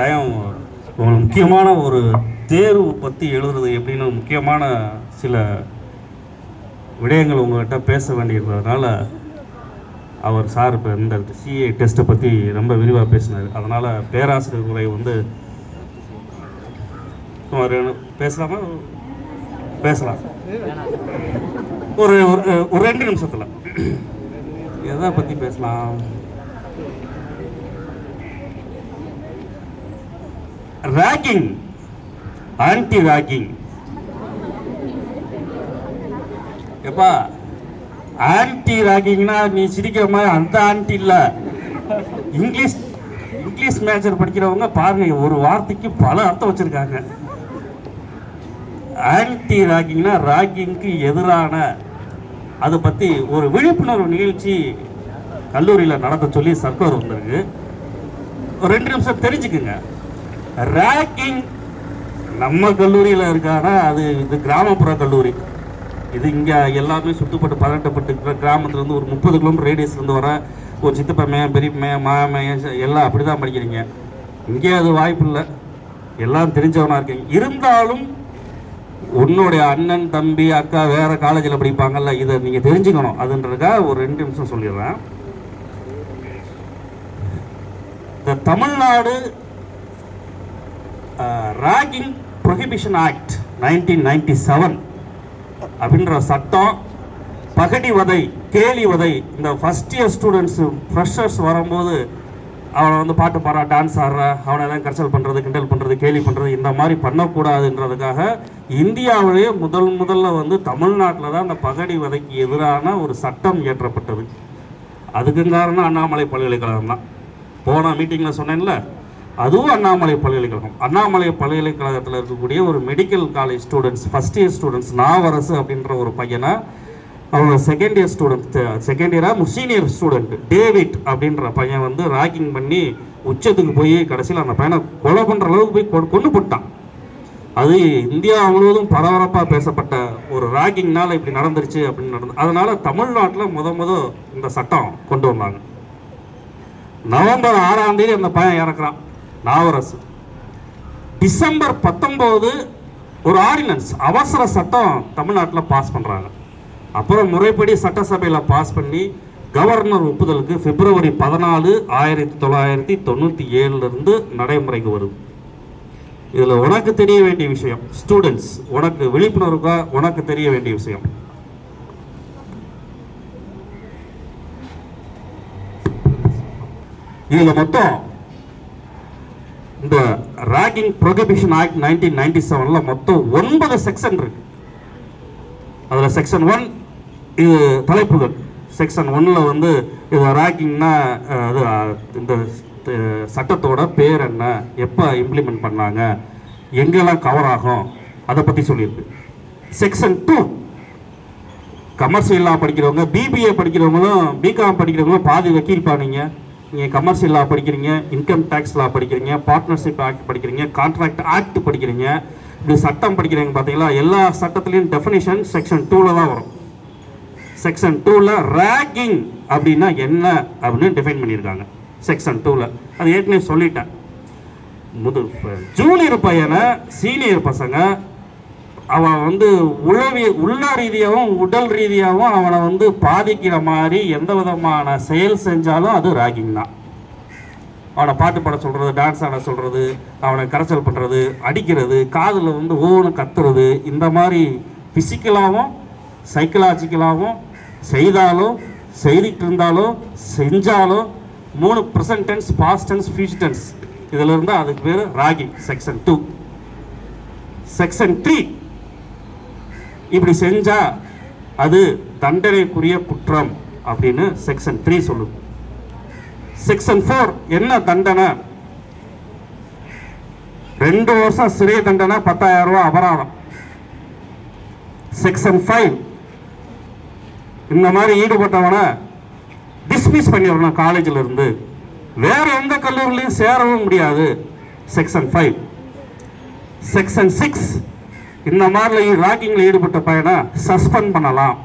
Time ஒரு முக்கியமான ஒரு தேர்வு பற்றி எழுதுறது எப்படின்னு முக்கியமான சில விடயங்கள் உங்கள்கிட்ட பேச வேண்டியிருந்ததுனால அவர் சார் இப்போ இந்த சிஏ டெஸ்ட்டை பற்றி ரொம்ப விரிவாக பேசினார். அதனால் பேராசிரியர் உரை வந்து பேசலாமா? பேசலாம். ஒரு ஒரு ஒரு ரெண்டு நிமிஷத்தில். எதை பற்றி பேசலாம்? ராகிங் ஆன்டி ராகிங் எப்பா ஆன்டி ரேக்கிங்னா நீ சிரிக்கிற மாதிரி அந்த ஆன்டி இல்லை. இங்கிலீஷ் இங்கிலீஷ் மேஜர் படிக்கிறவங்க பாருங்க ஒரு வார்த்தைக்கு பல அர்த்தம் வச்சுருக்காங்க. ஆன்டி ராகிங்னா ராகிங்க்கு எதிரான அதை பற்றி ஒரு விழிப்புணர்வு நிகழ்ச்சி கல்லூரியில் நடத்த சொல்லி சர்க்கார் வந்திருக்கு. ஒரு ரெண்டு நிமிஷம் தெரிஞ்சுக்குங்க. ரேக்கிங் நம்ம கல்லூரியில் இருக்கானா அது இது கிராமப்புற கல்லூரி. இது இங்கே எல்லாமே சுத்தப்பட்டு பதட்டப்பட்டு இருக்கிற கிராமத்துலேருந்து ஒரு முப்பது கிலோமீட்டர் ரேடியஸ்லேருந்து வர ஒரு சித்தப்பா மேயம் பெரிய மேயம் மாயா எல்லாம் அப்படி தான் படிக்கிறீங்க. இங்கே அது வாய்ப்பு இல்லை. எல்லாம் தெரிஞ்சவனாக இருக்கீங்க. இருந்தாலும் உன்னுடைய அண்ணன் தம்பி அக்கா வேறு காலேஜில் படிப்பாங்கல்ல இதை நீங்கள் தெரிஞ்சுக்கணும். அதுன்றதுக்காக ஒரு ரெண்டு நிமிஷம் சொல்லிடுறேன். இந்த Tamil Nadu ragging prohibition act nineteen ninety seven அப்படின்ற சட்டம் பகடி வதை கேலி வதை இந்த ஃபஸ்ட் இயர் ஸ்டூடெண்ட்ஸு ஃப்ரெஷர்ஸ் வரும்போது அவனை வந்து பாட்டு பாடுறா டான்ஸ் ஆடுறா அவனை எல்லாம் கரைச்சல் பண்ணுறது கிண்டல் பண்ணுறது கேலி பண்ணுறது இந்த மாதிரி பண்ணக்கூடாதுன்றதுக்காக இந்தியாவிலேயே முதல் முதல்ல வந்து தமிழ்நாட்டில் தான் அந்த பகடி வதைக்கு எதிரான ஒரு சட்டம் இயற்றப்பட்டது. அதுக்கும் காரணம் அண்ணாமலை பல்கலைக்கழகம் தான். போன மீட்டிங்கில் சொன்னேன்ல அதுவும் அண்ணாமலை பல்கலைக்கழகம். அண்ணாமலை பல்கலைக்கழகத்தில் இருக்கக்கூடிய ஒரு medical college students first year students Navarasu அப்படின்ற ஒரு பையனை அவங்க செகண்ட் இயர் ஸ்டூடெண்ட் செகண்ட் இயராக சீனியர் ஸ்டூடெண்ட் டேவிட் அப்படின்ற பையன் வந்து ராக்கிங் பண்ணி உச்சத்துக்கு போய் கடைசியில் அந்த பையனை கொலை பண்ணுற அளவுக்கு போய் கொ- போட்டான். அது இந்தியா முழுவதும் பரபரப்பாக பேசப்பட்ட ஒரு ராக்கிங்னால் இப்படி நடந்துருச்சு அப்படின்னு நடந்து அதனால் தமிழ்நாட்டில் முத முத இந்த சட்டம் கொண்டு வந்தாங்க. நவம்பர் ஆறாம் தேதி அந்த பையன் இறக்குறான். நாவரசு டிசம்பர் பத்தொம்போது ஒரு ஆர்டினன்ஸ் அவசர சட்டம் தமிழ்நாட்டில் பாஸ் பண்ணுறாங்க அப்புறம் முறைப்படி சட்டசபையில் பாஸ் பண்ணி கவர்னர் ஒப்புதலுக்கு பிப்ரவரி பதினாலு ஆயிரத்தி தொள்ளாயிரத்தி தொண்ணூற்றி ஏழுலேருந்து நடைமுறைக்கு வருது. இதில் உனக்கு தெரிய வேண்டிய விஷயம் ஸ்டூடெண்ட்ஸ் உனக்கு விழிப்புணர்வுக்காக உனக்கு தெரிய வேண்டிய விஷயம். இதில் மொத்தம் இந்த ragging prohibition act nineteen ninety செவனில் மொத்தம் ஒன்பது செக்ஷன் இருக்கு. அதில் செக்ஷன் ஒன் இது தலைப்புகள். செக்ஷன் ஒன்னில் வந்து இது ராகிங்னா அது இந்த சட்டத்தோட பேர் என்ன எப்போ இம்ப்ளிமெண்ட் பண்ணாங்க எங்கெல்லாம் கவர் ஆகும் அதை பற்றி சொல்லியிருக்கு. செக்ஷன் டூ கமர்ஷியலாக படிக்கிறவங்க பிபிஏ படிக்கிறவங்களும் பிகாம் படிக்கிறவங்களும் பாதி வக்கீல் பானீங்க நீங்கள் கமர்ஷியல் லா படிக்கிறீங்க இன்கம் டேக்ஸ் லா படிக்கிறீங்க பார்ட்னர்ஷிப் ஆக்ட் படிக்கிறீங்க கான்ட்ராக்ட் ஆக்ட் படிக்கிறீங்க இப்படி சட்டம் படிக்கிறீங்க பார்த்தீங்களா எல்லா சட்டத்துலேயும் டெஃபினேஷன் செக்ஷன் டூவில் தான் வரும். செக்ஷன் டூவில் ரேக்கிங் அப்படின்னா என்ன அப்படின்னு டிஃபைன் பண்ணியிருக்காங்க. செக்ஷன் டூவில் அது ஏற்கனவே சொல்லிட்டேன். முது ஜூனியர் பையனை சீனியர் பசங்க அவன் வந்து உளவி உள்ள ரீதியாகவும் உடல் ரீதியாகவும் அவனை வந்து பாதிக்கிற மாதிரி எந்த விதமான செயல் செஞ்சாலும் அது ராகிங் தான். அவனை பாட்டு பாட சொல்கிறது டான்ஸ் ஆட சொல்கிறது அவனை கரைச்சல் பண்ணுறது அடிக்கிறது காதில் வந்து ஓன்னு கத்துறது இந்த மாதிரி ஃபிசிக்கலாகவும் சைக்கலாஜிக்கலாகவும் செய்தாலும் செய்திட்டு இருந்தாலும் செஞ்சாலும் மூணு present tense past tense future tense இதில் இருந்தால் அதுக்கு பேர் ragging section two section three இப்படி செஞ்சால் அது தண்டனைக்குரிய குற்றம் அப்படின்னு செக்ஷன் த்ரீ சொல்லுது. செக்ஷன் ஃபோர் என்ன தண்டனை? ரெண்டு வருஷம் சிறை தண்டனை பத்தாயிரம் ரூபா அபராதம். செக்ஷன் ஃபைவ் இந்த மாதிரி ஈடுபட்டவனை டிஸ்மிஸ் பண்ணிடணும் காலேஜில் இருந்து. வேற எந்த கல்லூரிலையும் சேரவும் முடியாது. செக்ஷன் ஃபைவ் செக்ஷன் சிக்ஸ் இந்த மாதிரி ராக்கிங்கில் ஈடுபட்ட பையனை சஸ்பெண்ட் பண்ணலாம்.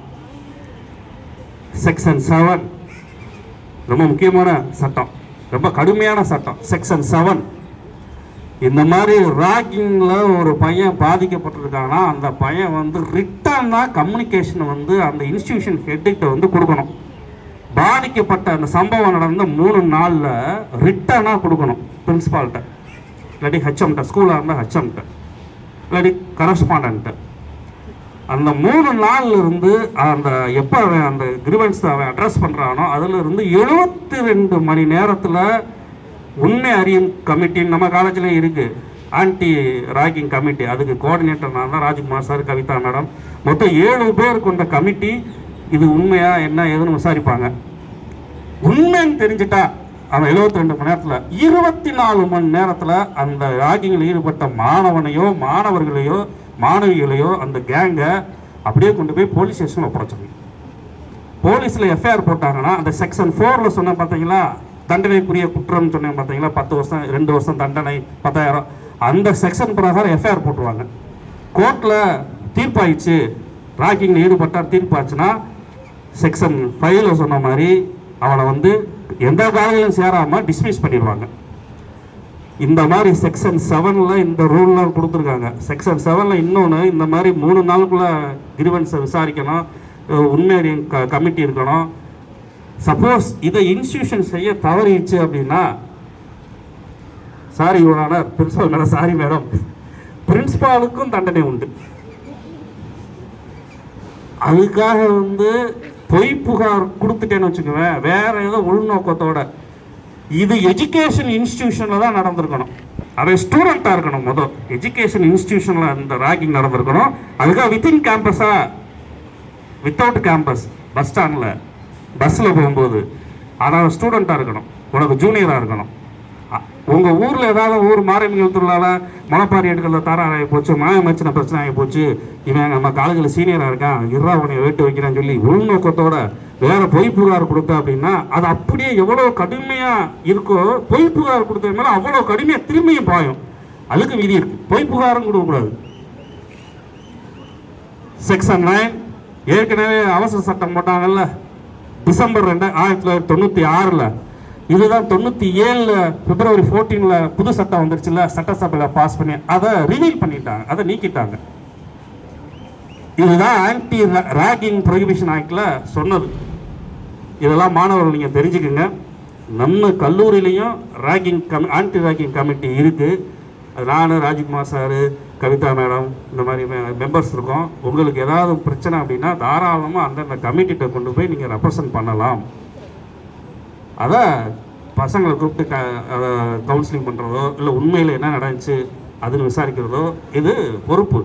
செக்ஷன் செவன் ரொம்ப முக்கியமான சட்டம். ரொம்ப கடுமையான சட்டம். செக்ஷன் செவன் இந்த மாதிரி ராக்கிங்கில் ஒரு பையன் பாதிக்கப்பட்டிருக்காங்கன்னா அந்த பையன் வந்து ரிட்டர்னாக கம்யூனிகேஷன் வந்து அந்த இன்ஸ்டிடியூஷன் ஹெட்டுக்கிட்ட வந்து கொடுக்கணும். பாதிக்கப்பட்ட அந்த சம்பவம் நடந்த மூணு நாளில் ரிட்டர்னாக கொடுக்கணும் பிரின்ஸிபால்கிட்ட இல்லாட்டி ஹெச்எம்கிட்ட ஸ்கூலாக இருந்தால் ஹெச்எம்கிட்ட இல்லாட்டி கரஸ்பாண்டன்ட்டு அந்த மூணு நாள்லேருந்து அந்த எப்போ அவன் அந்த கிரிவன்ஸ் அவன் அட்ரஸ் பண்ணுறானோ அதிலிருந்து எழுபத்தி ரெண்டு மணி நேரத்தில் உண்மை அறியும் கமிட்டின்னு நம்ம காலேஜில் இருக்குது ஆன்டி ராகிங் கமிட்டி அதுக்கு கோஆர்டினேட்டர் நான் தான் ராஜ்குமார் சார் கவிதா மேடம் மொத்தம் ஏழு பேர் கொண்ட கமிட்டி இது உண்மையாக என்ன ஏதுன்னு விசாரிப்பாங்க. உண்மைன்னு தெரிஞ்சிட்டா அவன் 72 ரெண்டு மணி நேரத்தில் இருபத்தி நாலு மணி நேரத்தில் அந்த ராகிங்கில் ஈடுபட்ட மாணவனையோ மாணவர்களையோ மாணவிகளையோ அந்த கேங்கை அப்படியே கொண்டு போய் போலீஸ் ஸ்டேஷனில் ஒப்படைச்சாங்க போலீஸில் எஃப்ஐஆர் போட்டாங்கன்னா அந்த செக்ஷன் ஃபோரில் சொன்ன பார்த்தீங்களா தண்டனைக்குரிய குற்றம்னு சொன்னேன் பார்த்தீங்களா பத்து வருஷம் ரெண்டு வருஷம் தண்டனை பத்தாயிரம். அந்த செக்ஷன் பிரகாரம் எஃப்ஐஆர் போட்டுருவாங்க. கோர்ட்டில் தீர்ப்பாயிடுச்சு. ராக்கிங்கில் ஈடுபட்டால் தீர்ப்பாச்சுன்னா செக்ஷன் ஃபைவ்ல சொன்ன மாதிரி அவனை வந்து எந்த காலையிலும் சேராமல் டிஸ்மிஸ் பண்ணிடுவாங்க. இந்த மாதிரி செக்ஷன் செவனில் இந்த ரூல்லாம் கொடுத்துருக்காங்க. செக்ஷன் செவனில் இன்னொன்று இந்த மாதிரி மூணு நாளுக்குள்ள கிரிவன்ஸை விசாரிக்கணும் அஹ் உண்மை க கமிட்டி இருக்கணும். சப்போஸ் இதை இன்ஸ்டியூஷன் செய்ய தவறிடுச்சு அப்படின்னா சாரி யுவரான பிரின்சிபால் மேடம் சாரி மேடம் பிரின்சிபாலுக்கும் தண்டனை உண்டு. அதுக்காக வந்து பொய் புகார் கொடுத்துட்டேன்னு வச்சுக்குவேன் வேற ஏதோ உள்நோக்கத்தோட. இது எஜுகேஷன் இன்ஸ்டிடியூஷனில் தான் நடந்திருக்கணும். அவன் ஸ்டூடெண்ட்டாக இருக்கணும் முதல். எஜுகேஷன் இன்ஸ்டிடியூஷனில் இந்த ராகிங் நடந்திருக்கணும். அதுக்காக வித்தின் கேம்பஸாக வித்தவுட் கேம்பஸ் பஸ் ஸ்டாண்டில் பஸ்ஸில் போகும்போது. ஆனால் ஸ்டூடெண்ட்டாக இருக்கணும். உனக்கு ஜூனியராக இருக்கணும். உங்கள் உங்க ஊர்ல ஏதாவது ஊர் மாரியம்மன் திருவிழால மலைப்பாரி எடுக்கிறத தாரார் ஆகி போச்சு மாயமச்சின பிரச்சனை ஆகி போச்சு. இவன் நம்ம காலேஜில் சீனியராக இருக்கான் இருறா உன்னை வேட்டு வைக்கிறான்னு சொல்லி உள்நோக்கத்தோட வேற பொய் புகார் கொடுத்த அப்படின்னா அது அப்படியே எவ்வளோ கடுமையா இருக்கோ பொய் புகார் கொடுத்த மேல அவ்வளோ கடுமையாக திரும்பியும் பாயும். அதுக்கு விதி இருக்கு. பொய் புகாரும் கொடுக்கக்கூடாது. செக்ஷன் நைன் ஏற்கனவே அவசர சட்டம் போட்டாங்கல்ல டிசம்பர் ரெண்டு ஆயிரத்தி தொள்ளாயிரத்தி தொண்ணூற்றி ஆறில். இதுதான் தொண்ணூற்றி ஏழில் பிப்ரவரி ஃபோர்டீனில் புது சட்டம் வந்துருச்சுல்ல சட்டசபையில் பாஸ் பண்ணி அதை ரிவீல் பண்ணிட்டாங்க அதை நீக்கிட்டாங்க. இதுதான் ஆன்டி ராகிங் ப்ரொஹிபிஷன் ஆக்டில் சொன்னது. இதெல்லாம் மாணவர்கள் நீங்கள் தெரிஞ்சுக்கோங்க. நம்ம கல்லூரியிலையும் ragging cum anti ragging committee இருக்குது நான் ராஜ்குமார் சார் கவிதா மேடம் இந்த மாதிரி மெம்பர்ஸ் இருக்கோம். உங்களுக்கு ஏதாவது பிரச்சனை அப்படின்னா தாராளமாக அந்தந்த கமிட்டிகிட்ட கொண்டு போய் நீங்கள் ரெப்ரசன்ட் பண்ணலாம். அதை பசங்களை கூப்பிட்டு க அதை கவுன்சிலிங் பண்ணுறதோ இல்லை உண்மையில் என்ன நடந்துச்சு அதுன்னு விசாரிக்கிறதோ இது பொறுப்பு.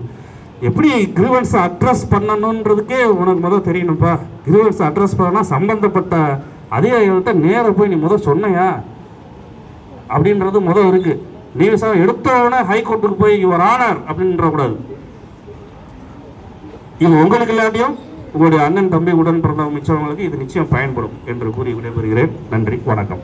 எப்படி கிரீவன்ஸை அட்ரஸ் பண்ணணுன்றதுக்கே உனக்கு முதல் தெரியணும்ப்பா. கிரீவன்ஸை அட்ரஸ் பண்ணால் சம்மந்தப்பட்ட அதிகாரிகள்கிட்ட நேராக போய் நீ முதல் சொன்னையா? அப்படின்றது முதல் இருக்குது நீ விசாரணை எடுத்தவொடனே ஹைகோர்ட்டுக்கு போய் யுவர் ஆனர் அப்படின்ற கூடாது இது உங்களுக்கு இல்லாட்டியும் உங்களுடைய அண்ணன் தம்பி உடன் பிறந்தவங்க மிச்சவங்களுக்கு இது நிச்சயம் பயன்படும் என்று கூறி விடைபெறுகிறேன். நன்றி வணக்கம்.